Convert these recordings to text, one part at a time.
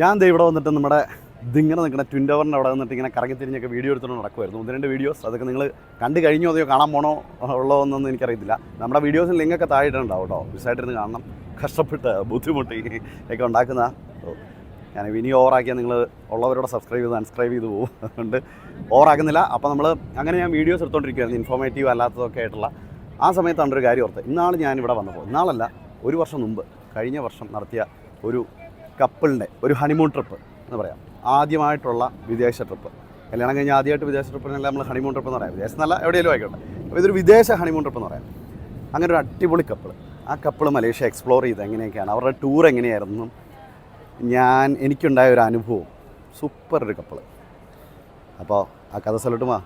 ഞാൻ ദേ ഇവിടെ വന്നിട്ട് നമ്മുടെ ഇതിങ്ങനെ നിൽക്കുന്ന ട്വിൻ ടവറിന്റെ അവിടെ വന്നിട്ട് ഇങ്ങനെ കറങ്ങി തിരിഞ്ഞൊക്കെ വീഡിയോ എടുത്തുകൊണ്ട് നടക്കുമായിരുന്നു ഒന്ന് രണ്ട് വീഡിയോസ് അതൊക്കെ നിങ്ങൾ കണ്ടു കഴിഞ്ഞോ അതെയോ കാണാൻ പോണോ ഉള്ളോ എന്നൊന്നും എനിക്കറിയത്തില്ല. നമ്മുടെ വീഡിയോസിൽ ലിങ്കൊക്കെ താഴെയിട്ടുണ്ടാവും കേട്ടോ. വിസായിട്ടിരുന്ന് കാണണം. കഷ്ടപ്പെട്ട് ബുദ്ധിമുട്ടി ഒക്കെ ഉണ്ടാക്കുന്ന. ഞാൻ ഇനി ഓവറാക്കിയാൽ നിങ്ങൾ ഉള്ളവരോട് സബ്സ്ക്രൈബ് ചെയ്ത് അൺസ്ക്രൈബ് ചെയ്ത് പോകും അതുകൊണ്ട് ഓവറാക്കുന്നില്ല അപ്പോൾ നമ്മൾ അങ്ങനെ ഞാൻ വീഡിയോസ് എടുത്തുകൊണ്ടിരിക്കുകയായിരുന്നു ഇൻഫോർമേറ്റീവ് അല്ലാത്തതൊക്കെ ആയിട്ടുള്ള. ആ സമയത്താണ് ഒരു കാര്യം ഓർത്ത് ഇന്നാൾ ഞാൻ ഇവിടെ വന്നപ്പോൾ ഇന്നാളല്ല ഒരു വർഷം മുമ്പ് കഴിഞ്ഞ വർഷം നടത്തിയ ഒരു കപ്പിളിന്റെ ഒരു ഹണിമൂൺ ട്രിപ്പ് എന്ന് പറയാം. ആദ്യമായിട്ടുള്ള വിദേശ ട്രിപ്പ് കല്യാണം കഴിഞ്ഞ് ആദ്യമായിട്ട് വിദേശ ട്രിപ്പിനല്ല നമ്മൾ ഹണിമൂൺ ട്രിപ്പ് എന്ന് പറയാം. വിദേശം നല്ല എവിടെയെങ്കിലും ആയിക്കോട്ടെ. അപ്പോൾ ഇതൊരു വിദേശ ഹണിമൂൺ ട്രിപ്പ് എന്ന് പറയാം. അങ്ങനെ ഒരു അടിപൊളി കപ്പിൾ ആ കപ്പിൾ മലേഷ്യ എക്സ്പ്ലോർ ചെയ്ത് എങ്ങനെയൊക്കെയാണ്? അവരുടെ ടൂർ എങ്ങനെയായിരുന്നു? ഞാൻ എനിക്കുണ്ടായ ഒരു അനുഭവം. സൂപ്പർ ഒരു കപ്പിൾ അപ്പോൾ ആ കഥ സ്ഥലട്ടുമാ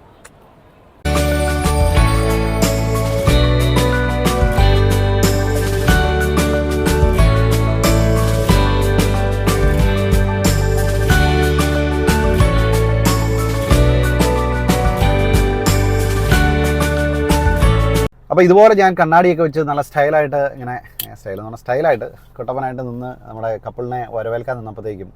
അപ്പോൾ ഇതുപോലെ ഞാൻ കണ്ണാടിയൊക്കെ വെച്ച് നല്ല സ്റ്റൈലായിട്ട് ഇങ്ങനെ സ്റ്റൈൽ എന്ന് പറഞ്ഞാൽ സ്റ്റൈലായിട്ട് കുട്ടപ്പനായിട്ട് നിന്ന് നമ്മുടെ കപ്പിളിനെ വരവേൽക്കാൻ നിന്നപ്പോഴത്തേക്കും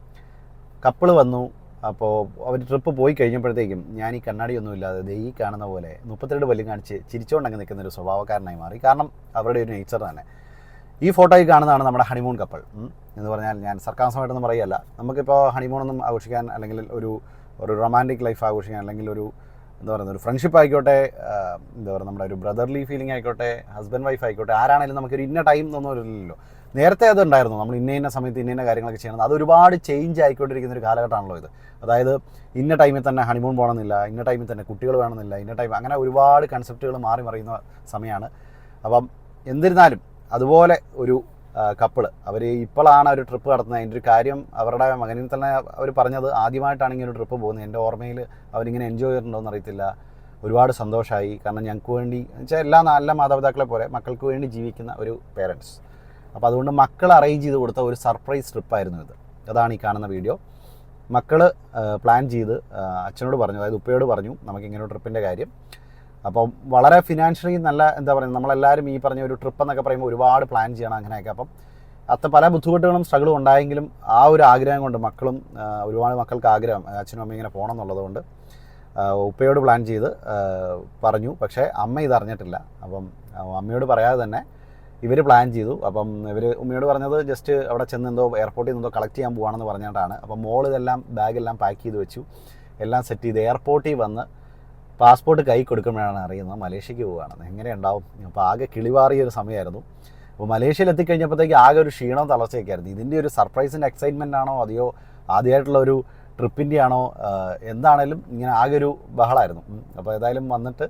കപ്പിൾ വന്നു. അപ്പോൾ അവർ ട്രിപ്പ് പോയി കഴിഞ്ഞപ്പോഴത്തേക്കും ഞാൻ ഈ കണ്ണാടിയൊന്നും ഇല്ലാതെ ദേ ഈ കാണുന്ന പോലെ മുപ്പത്തിരണ്ട് പല്ലും കാണിച്ച് ചിരിച്ചുകൊണ്ടങ്ങ് നിൽക്കുന്ന ഒരു സ്വഭാവക്കാരനായി മാറി. കാരണം അവരുടെ ഒരു നേച്ചർ തന്നെ ഈ ഫോട്ടോയിൽ കാണുന്നതാണ് നമ്മുടെ ഹണിമൂൺ കപ്പൾ എന്ന് പറഞ്ഞാൽ ഞാൻ സർക്കാസമായിട്ടൊന്നും പറയല്ല നമുക്കിപ്പോൾ ഹണിമൂണൊന്നും ആഘോഷിക്കാൻ അല്ലെങ്കിൽ ഒരു ഒരു റൊമാന്റിക് ലൈഫ് ആഘോഷിക്കാൻ അല്ലെങ്കിൽ ഒരു എന്താ പറയുന്നത് ഒരു ഫ്രണ്ട്ഷിപ്പ് ആയിക്കോട്ടെ എന്താ പറയുക നമ്മുടെ ഒരു ബ്രദർലി ഫീലിംഗ് ആയിക്കോട്ടെ ഹസ്ബൻഡ് വൈഫ് ആയിക്കോട്ടെ ആരാണെങ്കിലും നമുക്കൊരു ഇന്ന ടൈം എന്നൊന്നും ഇല്ലല്ലോ. നേരത്തെ അതുണ്ടായിരുന്നു നമ്മൾ ഇന്ന ഇന്ന സമയത്ത് ഇന്ന ഇന്ന കാര്യങ്ങളൊക്കെ ചെയ്യണം. അത് ഒരുപാട് ചേഞ്ച് ആയിക്കൊണ്ടിരിക്കുന്ന ഒരു കാലഘട്ടമാണല്ലോ ഇത്. അതായത് ഇന്ന ടൈമിൽ തന്നെ ഹണിമൂൺ പോകണമെന്നില്ല ഇന്ന ടൈമിൽ തന്നെ കുട്ടികൾ വേണമെന്നില്ല ഇന്ന ടൈം അങ്ങനെ ഒരുപാട് കൺസെപ്റ്റുകൾ മാറി മറിയുന്ന സമയമാണ്. അപ്പം എന്നിരുന്നാലും അതുപോലെ ഒരു കപ്പിൾ. അവർ ഇപ്പോഴാണ് ഒരു ട്രിപ്പ് നടത്തുന്നത്. അതിന്റെ ഒരു കാര്യം അവരുടെ മകനിൽ തന്നെ അവർ പറഞ്ഞത് ആദ്യമായിട്ടാണ് ഇങ്ങനെ ഒരു ട്രിപ്പ് പോകുന്നത്. എന്റെ ഓർമ്മയിൽ അവരിങ്ങനെ എൻജോയ് ചെയ്തിട്ടുണ്ടോ എന്നറിയത്തില്ല ഒരുപാട് സന്തോഷമായി കാരണം ഞങ്ങൾക്ക് വേണ്ടി വെച്ചാൽ എല്ലാ നല്ല മാതാപിതാക്കളെ പോലെ മക്കൾക്ക് വേണ്ടി ജീവിക്കുന്ന ഒരു പേരൻസ് അപ്പോൾ അതുകൊണ്ട് മക്കൾ അറേഞ്ച് ചെയ്ത് കൊടുത്ത ഒരു സർപ്രൈസ് ട്രിപ്പായിരുന്നു ഇത്. അതാണ് ഈ കാണുന്ന വീഡിയോ മക്കൾ പ്ലാൻ ചെയ്ത് അച്ഛനോട് പറഞ്ഞു അതായത് ഉപ്പയോട് പറഞ്ഞു നമുക്ക് ഇങ്ങനെ ട്രിപ്പിന്റെ കാര്യം. അപ്പം വളരെ ഫിനാൻഷ്യലി നല്ല എന്താ പറയുക നമ്മളെല്ലാവരും ഈ പറഞ്ഞ ഒരു ട്രിപ്പ് എന്നൊക്കെ പറയുമ്പോൾ ഒരുപാട് പ്ലാൻ ചെയ്യണം അങ്ങനെയൊക്കെ. അപ്പം അത്ര പല ബുദ്ധിമുട്ടുകളും സ്ട്രഗിളും ഉണ്ടായെങ്കിലും ആ ഒരു ആഗ്രഹം കൊണ്ട് മക്കളും ഒരുപാട് മക്കൾക്ക് ആഗ്രഹം അച്ഛനും അമ്മയും ഇങ്ങനെ പോകണം എന്നുള്ളതുകൊണ്ട് ഉപ്പയോട് പ്ലാൻ ചെയ്ത് പറഞ്ഞു. പക്ഷേ അമ്മ ഇതറിഞ്ഞിട്ടില്ല അപ്പം അമ്മയോട് പറയാതെ തന്നെ ഇവർ പ്ലാൻ ചെയ്തു. അപ്പം ഇവർ ഉമ്മയോട് പറഞ്ഞത് ജസ്റ്റ് അവിടെ ചെന്ന് എന്തോ എയർപോർട്ടിൽ നിന്ന് എന്തോ കളക്ട് ചെയ്യാൻ പോവാണെന്ന് പറഞ്ഞിട്ടാണ്. അപ്പം മോൾ ഇതെല്ലാം ബാഗെല്ലാം പാക്ക് ചെയ്ത് വെച്ചു. എല്ലാം സെറ്റ് ചെയ്ത് എയർപോർട്ടിൽ വന്ന് പാസ്പോർട്ട് കൈ കൊടുക്കുമ്പോഴാണ് അറിയുന്നത്. മലേഷ്യക്ക് എങ്ങനെ ഉണ്ടാവും അപ്പോൾ ആകെ കിളിവാറിയ ഒരു സമയമായിരുന്നു. അപ്പോൾ മലേഷ്യയിൽ എത്തിക്കഴിഞ്ഞപ്പോഴത്തേക്ക് ആകെ ഒരു ക്ഷീണവും തളർച്ചയൊക്കെ ആയിരുന്നു ഇതിന്റെ ഒരു സർപ്രൈസിന്റെ എക്സൈറ്റ്മെന്റ് ആണോ? അതെയോ ആദ്യമായിട്ടുള്ള ഒരു ട്രിപ്പിന്റെ ആണോ എന്താണേലും ഇങ്ങനെ ആകെ ഒരു ബഹളമായിരുന്നു. അപ്പോൾ ഏതായാലും വന്നിട്ട്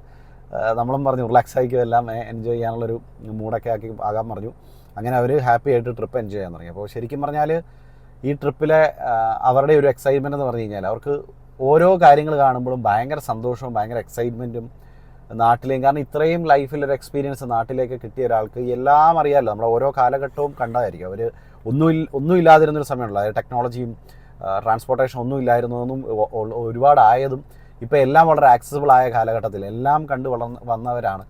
നമ്മളും പറഞ്ഞു റിലാക്സ് ആയിക്കും എല്ലാം. എൻജോയ് ചെയ്യാനുള്ളൊരു മൂഡൊക്കെ ആക്കി ആകാൻ പറഞ്ഞു. അങ്ങനെ അവർ ഹാപ്പി ആയിട്ട് ട്രിപ്പ് എൻജോയ് ചെയ്യാൻ തുടങ്ങി. അപ്പോൾ ശരിക്കും പറഞ്ഞാൽ ഈ ട്രിപ്പിലെ അവരുടെ ഒരു എക്സൈറ്റ്മെന്റ് എന്ന് പറഞ്ഞു കഴിഞ്ഞാൽ അവർക്ക് ഓരോ കാര്യങ്ങൾ കാണുമ്പോഴും ഭയങ്കര സന്തോഷവും ഭയങ്കര എക്സൈറ്റ്മെന്റും നാട്ടിലേയും. കാരണം ഇത്രയും ലൈഫിൽ ഒരു എക്സ്പീരിയൻസ് നാട്ടിലേക്ക് കിട്ടിയ ഒരാൾക്ക് എല്ലാം അറിയാമല്ലോ നമ്മുടെ ഓരോ കാലഘട്ടവും കണ്ടതായിരിക്കും. അവർ ഒന്നും ഒന്നും ഇല്ലാതിരുന്നൊരു സമയമുള്ളൂ അതായത് ടെക്നോളജിയും ട്രാൻസ്പോർട്ടേഷൻ ഒന്നും ഇല്ലായിരുന്നതൊന്നും ഒരുപാടായതും ഇപ്പോൾ എല്ലാം വളരെ ആക്സസിബിൾ ആയ കാലഘട്ടത്തിൽ എല്ലാം കണ്ട് വളർന്ന് വന്നവരാണ്.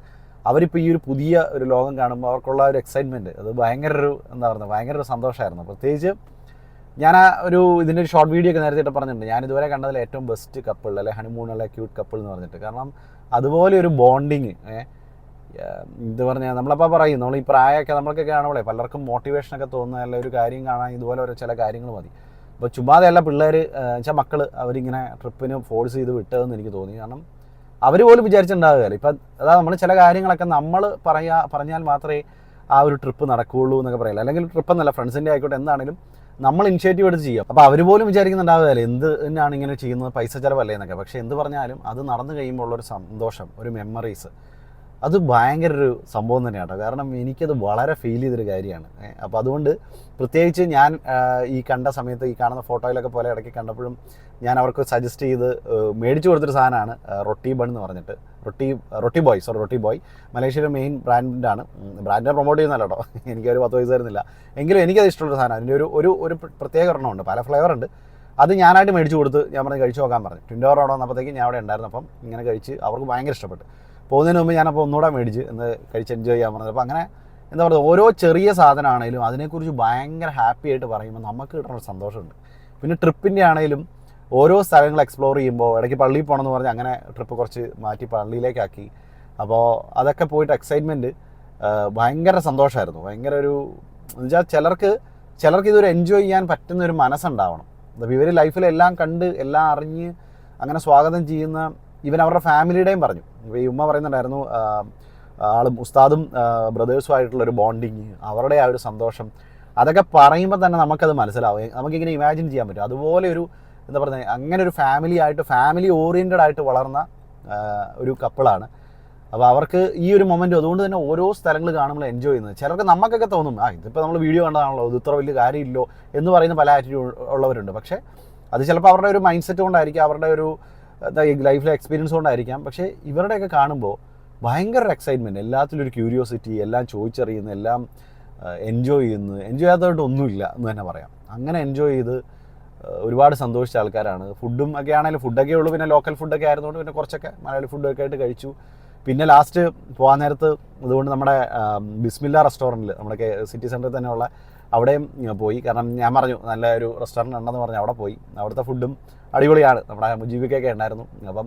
അവരിപ്പോൾ ഈ ഒരു പുതിയ ഒരു ലോകം കാണുമ്പോൾ അവർക്കുള്ള ഒരു എക്സൈറ്റ്മെന്റ് അത് ഭയങ്കര ഒരു എന്താ പറയുക ഭയങ്കര ഒരു സന്തോഷമായിരുന്നു. പ്രത്യേകിച്ച് ഞാൻ ആ ഒരു ഇതിന്റെ ഒരു ഷോർട്ട് വീഡിയോ ഒക്കെ നേരത്തെ പറഞ്ഞിട്ടുണ്ട്. ഞാൻ ഇതുവരെ കണ്ടതിൽ ഏറ്റവും ബെസ്റ്റ് കപ്പിൾ അല്ലെ ഹണിമൂൺ അല്ലെ ക്യൂട്ട് കപ്പിൾ എന്ന് പറഞ്ഞിട്ട്. കാരണം അതുപോലെ ഒരു ബോണ്ടിങ് ഇത് പറഞ്ഞാൽ നമ്മളപ്പോൾ പറയും നമ്മൾ ഈ പ്രായമൊക്കെ നമ്മൾക്കൊക്കെ കാണുമ്പോളേ പലർക്കും മോട്ടിവേഷനൊക്കെ തോന്നുന്ന അല്ല ഒരു കാര്യം കാണാൻ ഇതുപോലെ ഒരു ചില കാര്യങ്ങൾ മതി. അപ്പോൾ ചുമ്മാതെ അല്ല പിള്ളേർ വെച്ചാൽ മക്കൾ അവരിങ്ങനെ ട്രിപ്പിന് ഫോഴ്സ് ചെയ്ത് വിട്ടതെന്ന് എനിക്ക് തോന്നി. കാരണം അവർ പോലും വിചാരിച്ചിട്ടുണ്ടാവുകയല്ല. ഇപ്പം അതാ നമ്മൾ ചില കാര്യങ്ങളൊക്കെ നമ്മൾ പറയാ പറഞ്ഞാൽ മാത്രമേ ആ ഒരു ട്രിപ്പ് നടക്കുകയുള്ളൂ എന്നൊക്കെ പറയില്ല അല്ലെങ്കിൽ ട്രിപ്പ് എന്നല്ല ഫ്രണ്ട്സിന്റെ ആയിക്കോട്ടെ എന്താണെങ്കിലും നമ്മൾ ഇനിഷ്യേറ്റീവ് എടുത്ത് ചെയ്യാം. അപ്പോൾ അവർ പോലും വിചാരിക്കുന്നുണ്ടാവുകയല്ലേ എന്ത് തന്നെയാണ് ഇങ്ങനെ ചെയ്യുന്നത് പൈസ ചിലവല്ലേ എന്നൊക്കെ. പക്ഷേ എന്ത് പറഞ്ഞാലും അത് നടന്നു കഴിയുമ്പോൾ ഉള്ളൊരു സന്തോഷം ഒരു മെമ്മറീസ് അത് ഭയങ്കര ഒരു സംഭവം തന്നെയാണ് കേട്ടോ കാരണം എനിക്കത് വളരെ ഫീൽ ചെയ്തൊരു കാര്യമാണ്. അപ്പോൾ അതുകൊണ്ട് പ്രത്യേകിച്ച് ഞാൻ ഈ കണ്ട സമയത്ത് ഈ കാണുന്ന ഫോട്ടോയിലൊക്കെ പോലെ ഇടയ്ക്ക് കണ്ടപ്പോഴും ഞാൻ അവർക്ക് സജസ്റ്റ് ചെയ്ത് മേടിച്ചു കൊടുത്തൊരു സാധനമാണ് റൊട്ടി ബൺ എന്ന് പറഞ്ഞിട്ട്. Roti roti boy sorry roti boy മലേഷ്യയിലെ മെയിൻ ബ്രാൻഡാണ് ബ്രാൻഡിനെ പ്രൊമോട്ട് ചെയ്യുന്നല്ല കേട്ടോ. എനിക്കൊരു പത്ത് പൈസ തരുന്നില്ല. എങ്കിലും എനിക്കത് ഇഷ്ടമുള്ള സാധനം അതിന്റെ ഒരു ഒരു ഒരു പ്രത്യേക ഒരെണ്ണമുണ്ട്. പല ഫ്ലേവർ ഉണ്ട്. അത് ഞാനായിട്ട് മേടിച്ചു കൊടുത്ത് ഞാൻ പറഞ്ഞു കഴിച്ചു നോക്കാൻ പറഞ്ഞു. അവർ അവിടെ വന്നപ്പോഴത്തേക്ക് ഞാൻ അവിടെ ഉണ്ടായിരുന്നു. അപ്പം ഇങ്ങനെ കഴിച്ച് അവർക്ക് ഭയങ്കര ഇഷ്ടപ്പെട്ടു. പോകുന്നതിന് മുമ്പ് ഞാനപ്പോൾ ഒന്നുകൂടെ മേടിച്ച് എന്ന് കഴിച്ച് എൻജോയ് ചെയ്യാൻ പറഞ്ഞത്. അപ്പോൾ അങ്ങനെ എന്താ പറയുക ഓരോ ചെറിയ സാധനമാണെങ്കിലും അതിനെക്കുറിച്ച് ഭയങ്കര ഹാപ്പി ആയിട്ട് പറയുമ്പോൾ നമുക്ക് കിട്ടുന്ന സന്തോഷമുണ്ട്. പിന്നെ ട്രിപ്പിന്റെ ആണെങ്കിലും ഓരോ സ്ഥലങ്ങൾ എക്സ്പ്ലോർ ചെയ്യുമ്പോൾ ഇടയ്ക്ക് പള്ളിയിൽ പോകണമെന്ന് പറഞ്ഞ് അങ്ങനെ ട്രിപ്പ് കുറച്ച് മാറ്റി പള്ളിയിലേക്കാക്കി. അപ്പോൾ അതൊക്കെ പോയിട്ട് എക്സൈറ്റ്മെന്റ് ഭയങ്കര സന്തോഷമായിരുന്നു. ഭയങ്കര ഒരു എന്നുവെച്ചാൽ ചിലർക്ക് ചിലർക്ക് ഇതൊരു എൻജോയ് ചെയ്യാൻ പറ്റുന്ന ഒരു മനസ്സുണ്ടാവണം. ഇവർ ലൈഫിൽ എല്ലാം കണ്ട് എല്ലാം അറിഞ്ഞ് അങ്ങനെ സ്വാഗതം ചെയ്യുന്ന ഇവൻ അവരുടെ ഫാമിലിയുടെയും പറഞ്ഞു. ഇപ്പോൾ ഈ ഉമ്മ പറയുന്നുണ്ടായിരുന്നു ആളും ഉസ്താദും ബ്രദേഴ്സുമായിട്ടുള്ള ഒരു ബോണ്ടിങ് അവരുടെ ആ ഒരു സന്തോഷം. അതൊക്കെ പറയുമ്പോൾ തന്നെ നമുക്കത് മനസ്സിലാവും. നമുക്കിങ്ങനെ ഇമാജിൻ ചെയ്യാൻ പറ്റും. അതുപോലെ ഒരു എന്താ പറയുക അങ്ങനെ ഒരു ഫാമിലി ആയിട്ട് ഫാമിലി ഓറിയന്റഡ് ആയിട്ട് വളർന്ന ഒരു കപ്പിളാണ് അപ്പോൾ അവർക്ക് ഈ ഒരു മൊമെന്റ് അതുകൊണ്ട് തന്നെ ഓരോ സ്ഥലങ്ങൾ കാണുമ്പോൾ എൻജോയ് ചെയ്യുന്നത്. ചിലർക്ക് നമുക്കൊക്കെ തോന്നും ആ ഇതിപ്പോൾ നമ്മൾ വീഡിയോ കണ്ടതാണല്ലോ ഇത് ഇത്ര വലിയ കാര്യമില്ലോ എന്ന് പറയുന്ന പല ആറ്റിറ്റ്യൂഡ് ഉള്ളവരുണ്ട്. പക്ഷേ അത് ചിലപ്പോൾ അവരുടെ ഒരു മൈൻഡ് സെറ്റ് കൊണ്ടായിരിക്കും അവരുടെ ഒരു ലൈഫിലെ എക്സ്പീരിയൻസ് കൊണ്ടായിരിക്കാം. പക്ഷേ ഇവരുടെയൊക്കെ കാണുമ്പോൾ ഭയങ്കര എക്സൈറ്റ്മെന്റ് എല്ലാത്തിലും ഒരു ക്യൂരിയോസിറ്റി എല്ലാം ചോദിച്ചറിയുന്നു എല്ലാം എൻജോയ് ചെയ്യുന്നു. എൻജോയ് ചെയ്യാത്തതായിട്ട് ഒന്നുമില്ല എന്ന് തന്നെ പറയാം. അങ്ങനെ എൻജോയ് ചെയ്ത് ഒരുപാട് സന്തോഷിച്ച ആൾക്കാരാണ്. ഫുഡും ഒക്കെ ആണെങ്കിലും ഫുഡൊക്കെ ഉള്ളൂ. പിന്നെ ലോക്കൽ ഫുഡൊക്കെ ആയിരുന്നുകൊണ്ട് പിന്നെ കുറച്ചൊക്കെ മലയാളി ഫുഡൊക്കെ ആയിട്ട് കഴിച്ചു. പിന്നെ ലാസ്റ്റ് പോകാൻ നേരത്ത് അതുകൊണ്ട് നമ്മുടെ ബിസ്മില്ല റെസ്റ്റോറന്റിൽ നമ്മുടെ സിറ്റി സെന്ററിൽ തന്നെയുള്ള അവിടെയും പോയി. കാരണം ഞാൻ പറഞ്ഞു നല്ല ഒരു റെസ്റ്റോറന്റ് ഉണ്ടെന്ന് പറഞ്ഞു അവിടെ പോയി. അവിടുത്തെ ഫുഡും അടിപൊളിയാണ്. നമ്മുടെ മുജീബിക്കൊക്കെ ഉണ്ടായിരുന്നു. അപ്പം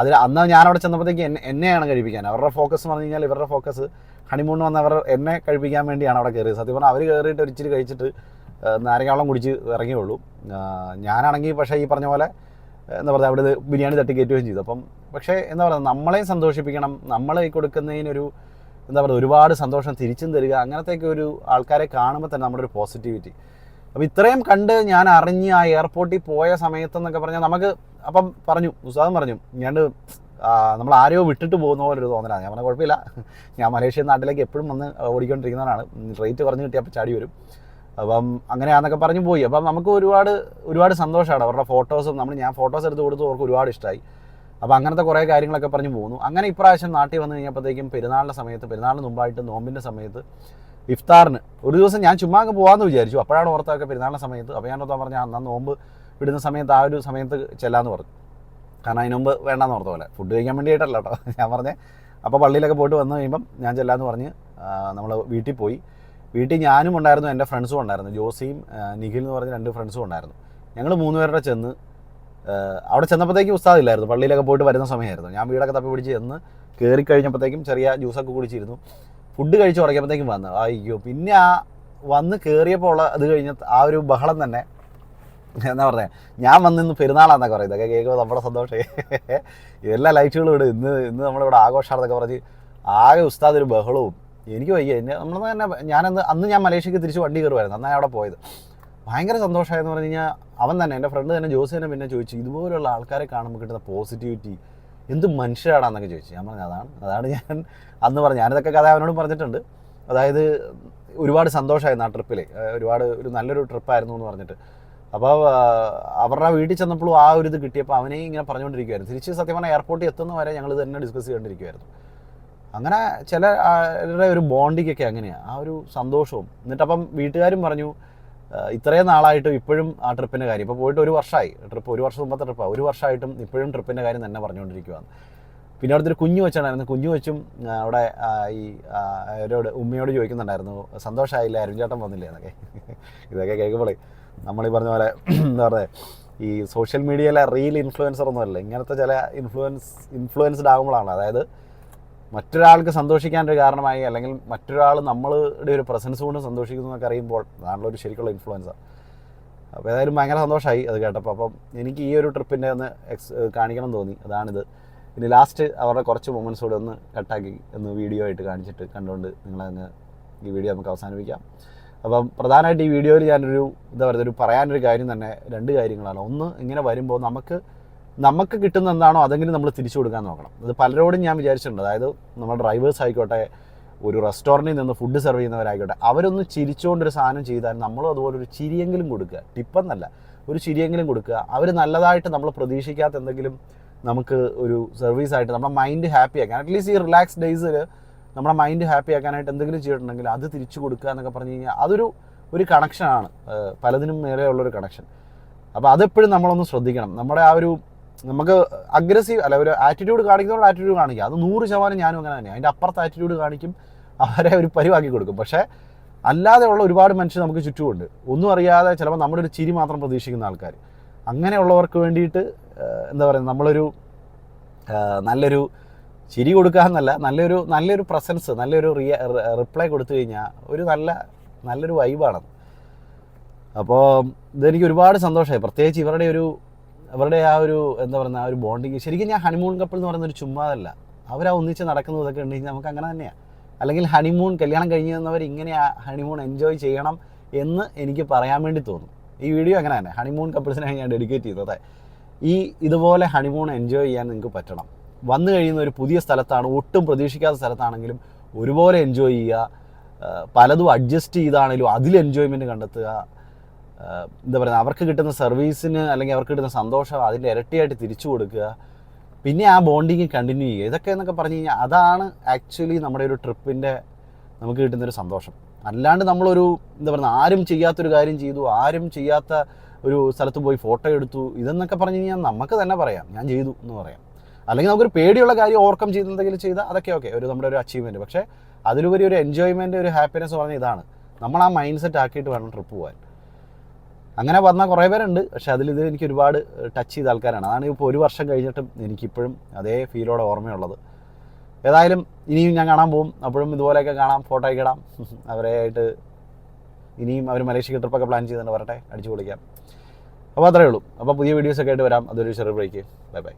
അതിൽ അന്ന് ഞാൻ അവിടെ ചെന്നപ്പോഴത്തേക്ക് എന്നെ എന്നെയാണ് കഴിപ്പിക്കാൻ. അവരുടെ ഫോക്കസ് എന്ന് പറഞ്ഞു കഴിഞ്ഞാൽ ഇവരുടെ ഫോക്കസ് ഹണിമൂൺ വന്നവർ എന്നെ കഴിപ്പിക്കാൻ വേണ്ടിയാണ് അവിടെ കയറിയത്. സത്യം പറഞ്ഞാൽ അവർ കയറിയിട്ട് ഒരു കഴിച്ചിട്ട് നാരങ്ങാവളം കുടിച്ച് ഇറങ്ങിയുള്ളൂ. ഞാനാണെങ്കിൽ പക്ഷേ ഈ പറഞ്ഞ പോലെ എന്താ പറയുക അവിടെ ബിരിയാണി തട്ടി കയറ്റുകയും ചെയ്തു. അപ്പം പക്ഷേ എന്താ പറയുക നമ്മളെയും സന്തോഷിപ്പിക്കണം. നമ്മളെ കൊടുക്കുന്നതിനൊരു എന്താ പറയുക ഒരുപാട് സന്തോഷം തിരിച്ചും തരിക അങ്ങനത്തെയൊക്കെ ഒരു ആൾക്കാരെ കാണുമ്പോൾ തന്നെ നമ്മുടെ ഒരു പോസിറ്റിവിറ്റി അപ്പോൾ ഇത്രയും കണ്ട് ഞാൻ അറിഞ്ഞ് ആ എയർപോർട്ടിൽ പോയ സമയത്തെന്നൊക്കെ പറഞ്ഞാൽ നമുക്ക് അപ്പം പറഞ്ഞു ഉസ്താദം പറഞ്ഞു ഞാൻ നമ്മൾ ആരെയോ വിട്ടിട്ട് പോകുന്ന പോലെ ഒരു തോന്നലാണ്. ഞാൻ പറഞ്ഞ കുഴപ്പമില്ല. ഞാൻ മലേഷ്യൻ നാട്ടിലേക്ക് എപ്പോഴും വന്ന് ഓടിക്കൊണ്ടിരിക്കുന്നതാണ് റേറ്റ് കുറഞ്ഞ് കിട്ടിയപ്പോൾ ചാടി വരും. അപ്പം അങ്ങനെയാണെന്നൊക്കെ പറഞ്ഞു പോയി. അപ്പം നമുക്ക് ഒരുപാട് ഒരുപാട് സന്തോഷമാണ് അവരുടെ ഫോട്ടോസും നമ്മൾ ഞാൻ ഫോട്ടോസ് എടുത്ത് കൊടുത്തു അവർക്ക് ഒരുപാട് ഇഷ്ടമായി അപ്പം അങ്ങനത്തെ കുറേ കാര്യങ്ങളൊക്കെ പറഞ്ഞു പോകുന്നു അങ്ങനെ ഇപ്രാവശ്യം നാട്ടിൽ വന്നു കഴിഞ്ഞപ്പോഴത്തേക്കും പെരുന്നാളിന്റെ സമയത്ത് പെരുന്നാളിന് മുമ്പായിട്ട് നോമ്പിന്റെ സമയത്ത് ഇഫ്താറിന്. ഒരു ദിവസം ഞാൻ ചുമ്മാ അങ്ങ് പോകാമെന്ന് വിചാരിച്ചു. അപ്പോഴാണ് ഓർത്തൊക്കെ പെരുന്നാളിന്റെ സമയത്ത്. അപ്പോൾ ഞാൻ ഓർത്താൻ പറഞ്ഞാൽ അന്ന് നോമ്പ് വിടുന്ന സമയത്ത് ആ ഒരു സമയത്ത് ചെല്ലാന്ന് പറഞ്ഞു. കാരണം അതിന് മുമ്പ് വേണ്ടാന്ന് ഓർത്ത പോലെ. ഫുഡ് കഴിക്കാൻ വേണ്ടിയിട്ടല്ല കേട്ടോ. ഞാൻ പറഞ്ഞേ അപ്പോൾ പള്ളിയിലൊക്കെ പോയിട്ട് വന്നു കഴിയുമ്പം ഞാൻ ചെല്ലാന്ന് പറഞ്ഞ് നമ്മൾ വീട്ടിൽ പോയി. വീട്ടിൽ ഞാനും ഉണ്ടായിരുന്നു എന്റെ ഫ്രണ്ട്സും ഉണ്ടായിരുന്നു. ജോസിയും നിഖിൽ എന്ന് പറഞ്ഞ രണ്ട് ഫ്രണ്ട്സും ഉണ്ടായിരുന്നു. ഞങ്ങൾ മൂന്ന് പേരുടെ ചെന്ന് അവിടെ ചെന്നപ്പോഴത്തേക്കും ഉസ്താദില്ലായിരുന്നു പള്ളിയിലൊക്കെ പോയിട്ട് വരുന്ന സമയമായിരുന്നു. ഞാൻ വീടൊക്കെ തപ്പി പിടിച്ച് ചെന്ന് കയറി കഴിഞ്ഞപ്പോഴത്തേക്കും ചെറിയ ജ്യൂസൊക്കെ കുടിച്ചിരുന്നു. ഫുഡ് കഴിച്ച് തുടങ്ങിയപ്പോഴത്തേക്കും വന്നു. അയ്യോ പിന്നെ ആ വന്ന് കയറിയപ്പോൾ ഉള്ള അത് കഴിഞ്ഞ ആ ഒരു ബഹളം തന്നെ. എന്താ പറയുക ഞാൻ വന്ന് ഇന്ന് പെരുന്നാളാന്നൊക്കെ പറയും ഇതൊക്കെ കേൾക്കുമ്പോൾ നമ്മുടെ സന്തോഷം. എല്ലാ ലൈറ്റുകളും ഇവിടെ ഇന്ന് ഇന്ന് നമ്മളിവിടെ ആഘോഷമാണെന്നൊക്കെ പറഞ്ഞ് ആകെ ഉസ്താദ് ഒരു ബഹളവും. എനിക്ക് വയ്യ. എന്നെ നമ്മൾ തന്നെ ഞാനന്ന് അന്ന് ഞാൻ മലേഷ്യക്ക് തിരിച്ച് വണ്ടി കയറുമായിരുന്നു അന്നാണ് അവിടെ പോയത്. ഭയങ്കര സന്തോഷമായെന്ന് പറഞ്ഞു കഴിഞ്ഞാൽ അവൻ തന്നെ എന്റെ ഫ്രണ്ട് തന്നെ ജോസ് തന്നെ പിന്നെ ചോദിച്ചു ഇതുപോലുള്ള ആൾക്കാരെ കാണുമ്പോൾ കിട്ടുന്ന പോസിറ്റിവിറ്റി എന്ത് മനുഷ്യരാടാന്നൊക്കെ ചോദിച്ചു. ഞാൻ പറഞ്ഞു അതാണ് അതാണ് ഞാൻ അന്ന് പറഞ്ഞു ഞാനിതൊക്കെ കഥ അവനോട് പറഞ്ഞിട്ടുണ്ട്. അതായത് ഒരുപാട് സന്തോഷമായിരുന്നു ആ ട്രിപ്പിൽ ഒരുപാട് ഒരു നല്ലൊരു ട്രിപ്പായിരുന്നു എന്ന് പറഞ്ഞിട്ട്. അപ്പോൾ അവരുടെ വീട്ടിൽ ചെന്നപ്പോഴും ആ ഒരു ഇത് കിട്ടിയപ്പോൾ അവനെയും ഇങ്ങനെ പറഞ്ഞുകൊണ്ടിരിക്കുമായിരുന്നു തിരിച്ച് സത്യം പറഞ്ഞാൽ എയർപോർട്ടിൽ എത്തുന്ന വരെ ഞങ്ങൾ ഇത് തന്നെ ഡിസ്കസ് ചെയ്തുകൊണ്ടിരിക്കുമായിരുന്നു അങ്ങനെ ചിലരുടെ ഒരു ബോണ്ടിങ്ങൊക്കെ അങ്ങനെയാണ് ആ ഒരു സന്തോഷവും. എന്നിട്ടപ്പം വീട്ടുകാരും പറഞ്ഞു ഇത്രയും നാളായിട്ടും ഇപ്പോഴും ആ ട്രിപ്പിന്റെ കാര്യം. ഇപ്പോൾ പോയിട്ട് ഒരു വർഷമായി. ട്രിപ്പ് ഒരു വർഷം മുമ്പത്തെ ട്രിപ്പാണ് ഒരു വർഷമായിട്ടും ഇപ്പോഴും ട്രിപ്പിന്റെ കാര്യം തന്നെ പറഞ്ഞുകൊണ്ടിരിക്കുകയാണ് പിന്നെ അവിടുത്തെ ഒരു കുഞ്ഞു വെച്ചുണ്ടായിരുന്നു കുഞ്ഞു വെച്ചും അവിടെ ഈ അവരോട് ഉമ്മയോട് ചോദിക്കുന്നുണ്ടായിരുന്നു. സന്തോഷമായില്ല അരുൺചേട്ടൻ വന്നില്ലേ എന്നൊക്കെ. ഇതൊക്കെ കേൾക്കുമ്പോഴേ നമ്മളീ പറഞ്ഞ പോലെ എന്താ പറയുക ഈ സോഷ്യൽ മീഡിയയിലെ റീൽ ഇൻഫ്ലുവൻസർ ഒന്നുമല്ല. ഇങ്ങനത്തെ ചില ഇൻഫ്ലുവൻസ് ഇൻഫ്ലുവൻസ്ഡ് ആകുമ്പോഴാണ്. അതായത് മറ്റൊരാൾക്ക് സന്തോഷിക്കാനൊരു കാരണമായി അല്ലെങ്കിൽ മറ്റൊരാൾ നമ്മളുടെ ഒരു പ്രസൻസ് കൊണ്ട് സന്തോഷിക്കുന്നു എന്നൊക്കെ അറിയുമ്പോൾ അതാണല്ലോ ഒരു ശരിക്കുള്ള ഇൻഫ്ലുവൻസ അപ്പോൾ ഏതായാലും ഭയങ്കര സന്തോഷമായി അത് കേട്ടപ്പോൾ. അപ്പം എനിക്ക് ഈ ഒരു ട്രിപ്പിന്റെ ഒന്ന് എക്സ് കാണിക്കണം തോന്നി. അതാണിത്. ഇനി ലാസ്റ്റ് അവരുടെ കുറച്ച് മൊമെന്റ്സ് കൂടെ ഒന്ന് കട്ടാക്കി ഒന്ന് വീഡിയോ ആയിട്ട് കാണിച്ചിട്ട് കണ്ടുകൊണ്ട് നിങ്ങളങ്ങ് ഈ വീഡിയോ നമുക്ക് അവസാനിപ്പിക്കാം. അപ്പം പ്രധാനമായിട്ട് ഈ വീഡിയോയിൽ ഞാനൊരു എന്താ പറയുക ഒരു പറയാനൊരു കാര്യം തന്നെ രണ്ട് കാര്യങ്ങളാണ്. ഒന്ന് ഇങ്ങനെ വരുമ്പോൾ നമുക്ക് നമുക്ക് കിട്ടുന്ന എന്താണോ അതെങ്കിലും നമ്മൾ തിരിച്ചു കൊടുക്കാൻ നോക്കണം. അത് പലരോടും ഞാൻ വിചാരിച്ചിട്ടുണ്ട്. അതായത് നമ്മുടെ ഡ്രൈവേഴ്സ് ആയിക്കോട്ടെ ഒരു റെസ്റ്റോറന്റിൽ നിന്ന് ഫുഡ് സെർവ് ചെയ്യുന്നവരായിക്കോട്ടെ അവരൊന്ന് ചിരിച്ചുകൊണ്ടൊരു സാധനം ചെയ്താൽ നമ്മളും അതുപോലെ ഒരു ചിരിയെങ്കിലും കൊടുക്കുക. ടിപ്പെന്നല്ല ഒരു ചിരിയെങ്കിലും കൊടുക്കുക. അവർ നല്ലതായിട്ട് നമ്മൾ പ്രതീക്ഷിക്കാത്ത എന്തെങ്കിലും നമുക്ക് ഒരു സർവീസ് ആയിട്ട് നമ്മുടെ മൈൻഡ് ഹാപ്പി ആക്കാൻ അറ്റ്ലീസ്റ്റ് ഈ റിലാക്സ് ഡേയ്സിൽ നമ്മുടെ മൈൻഡ് ഹാപ്പി ആക്കാനായിട്ട് എന്തെങ്കിലും ചെയ്തിട്ടുണ്ടെങ്കിൽ അത് തിരിച്ചു കൊടുക്കുക എന്നൊക്കെ പറഞ്ഞു കഴിഞ്ഞാൽ അതൊരു ഒരു കണക്ഷനാണ് പലതിനും മേലെയുള്ളൊരു കണക്ഷൻ അപ്പോൾ അതെപ്പോഴും നമ്മളൊന്ന് ശ്രദ്ധിക്കണം. നമ്മുടെ ആ ഒരു നമുക്ക് അഗ്രസീവ് അല്ല ഒരു ആറ്റിറ്റ്യൂഡ് കാണിക്കുന്നവരുടെ ആറ്റിറ്റ്യൂഡ് കാണിക്കുക അത് നൂറ് ശതമാനം ഞാനും അങ്ങനെ തന്നെയാണ് അതിന്റെ അപ്പുറത്ത് ആറ്റിറ്റ്യൂഡ് കാണിക്കും അവരെ ഒരു പരിവാക്കി കൊടുക്കും. പക്ഷേ അല്ലാതെ ഉള്ള ഒരുപാട് മനുഷ്യർ നമുക്ക് ചുറ്റുമുണ്ട്. ഒന്നും അറിയാതെ ചിലപ്പോൾ നമ്മുടെ ഒരു ചിരി മാത്രം പ്രതീക്ഷിക്കുന്ന ആൾക്കാർ. അങ്ങനെയുള്ളവർക്ക് വേണ്ടിയിട്ട് എന്താ പറയുക നമ്മളൊരു നല്ലൊരു ചിരി കൊടുക്കാമെന്നല്ല നല്ലൊരു നല്ലൊരു പ്രസൻസ് നല്ലൊരു റിയ റിപ്ലൈ കൊടുത്തു കഴിഞ്ഞാൽ ഒരു നല്ല നല്ലൊരു വൈബാണ് അപ്പോൾ ഇതെനിക്ക് ഒരുപാട് സന്തോഷമായി. പ്രത്യേകിച്ച് ഇവരുടെ ഒരു അവരുടെ ആ ഒരു എന്താ പറയുക ആ ഒരു ബോണ്ടിങ് ശരിക്കും ഞാൻ ഹണിമൂൺ കപ്പിൾ എന്ന് പറയുന്ന ഒരു ചുമ്മാതല്ല. അവരാ ഒന്നിച്ച് നടക്കുന്നതൊക്കെ ഉണ്ടെങ്കിൽ നമുക്ക് അങ്ങനെ തന്നെയാണ് അല്ലെങ്കിൽ ഹണിമൂൺ കല്യാണം കഴിഞ്ഞ് തന്നവർ ഇങ്ങനെ ഹണിമൂൺ എൻജോയ് ചെയ്യണം എന്ന് എനിക്ക് പറയാൻ വേണ്ടി തോന്നും. ഈ വീഡിയോ അങ്ങനെ തന്നെ. ഹണിമൂൺ കപ്പിൾസിനാണ് ഞാൻ ഡെഡിക്കേറ്റ് ചെയ്തത് ഈ ഇതുപോലെ ഹണിമൂൺ എൻജോയ് ചെയ്യാൻ നിങ്ങൾക്ക് പറ്റണം. വന്നു കഴിയുന്ന ഒരു പുതിയ സ്ഥലത്താണ് ഒട്ടും പ്രതീക്ഷിക്കാത്ത സ്ഥലത്താണെങ്കിലും ഒരുപോലെ എൻജോയ് ചെയ്യുക. പലതും അഡ്ജസ്റ്റ് ചെയ്താണെങ്കിലും അതിൽ എൻജോയ്മെന്റ് കണ്ടെത്തുക. എന്താ പറയുക അവർക്ക് കിട്ടുന്ന സർവീസിന് അല്ലെങ്കിൽ അവർക്ക് കിട്ടുന്ന സന്തോഷം അതിന്റെ ഇരട്ടിയായിട്ട് തിരിച്ചു കൊടുക്കുക. പിന്നെ ആ ബോണ്ടിങ് കണ്ടിന്യൂ ചെയ്യുക. ഇതൊക്കെ എന്നൊക്കെ പറഞ്ഞു കഴിഞ്ഞാൽ അതാണ് ആക്ച്വലി നമ്മുടെ ഒരു ട്രിപ്പിന്റെ നമുക്ക് കിട്ടുന്നൊരു സന്തോഷം. അല്ലാണ്ട് നമ്മളൊരു എന്താ പറയുക ആരും ചെയ്യാത്തൊരു കാര്യം ചെയ്തു ആരും ചെയ്യാത്ത ഒരു സ്ഥലത്ത് പോയി ഫോട്ടോ എടുത്തു ഇതെന്നൊക്കെ പറഞ്ഞു കഴിഞ്ഞാൽ നമുക്ക് തന്നെ പറയാം. ഞാൻ ചെയ്തു എന്ന് പറയാം. അല്ലെങ്കിൽ നമുക്കൊരു പേടിയുള്ള കാര്യം ഓവർകം ചെയ്ത് എന്തെങ്കിലും ചെയ്താൽ അതൊക്കെ ഓക്കെ ഒരു നമ്മുടെ ഒരു അച്ചീവ്മെന്റ് പക്ഷേ അതിലുപരി ഒരു എൻജോയ്മെന്റ് ഒരു ഹാപ്പിനെസ് പറഞ്ഞ ഇതാണ്. നമ്മൾ ആ മൈൻഡ് സെറ്റ് ആക്കിയിട്ട് വേണം ട്രിപ്പ് പോകാൻ. അങ്ങനെ വന്ന കുറേ പേരുണ്ട് പക്ഷേ അതിൽ ഇത് എനിക്ക് ഒരുപാട് ടച്ച് ചെയ്ത ആൾക്കാരാണ്. അതാണ് ഇപ്പോൾ ഒരു വർഷം കഴിഞ്ഞിട്ടും എനിക്കിപ്പോഴും അതേ ഫീലോടെ ഓർമ്മയുള്ളത്. ഏതായാലും ഇനിയും ഞാൻ കാണാൻ പോകും. അപ്പോഴും ഇതുപോലെയൊക്കെ കാണാം ഫോട്ടോ ഒക്കെ ഇടാം. അവരെ ആയിട്ട് ഇനിയും അവർ മലേഷ്യക്ക് ട്രിപ്പൊക്കെ പ്ലാൻ ചെയ്തിട്ടുണ്ട് വരട്ടെ അടിച്ചു പൊളിക്കാം. അപ്പോൾ അത്രയേ ഉള്ളൂ. അപ്പോൾ പുതിയ വീഡിയോസൊക്കെ ആയിട്ട് വരാം. അതൊരു ചെറിയ ബ്രേക്ക് ബൈ ബൈ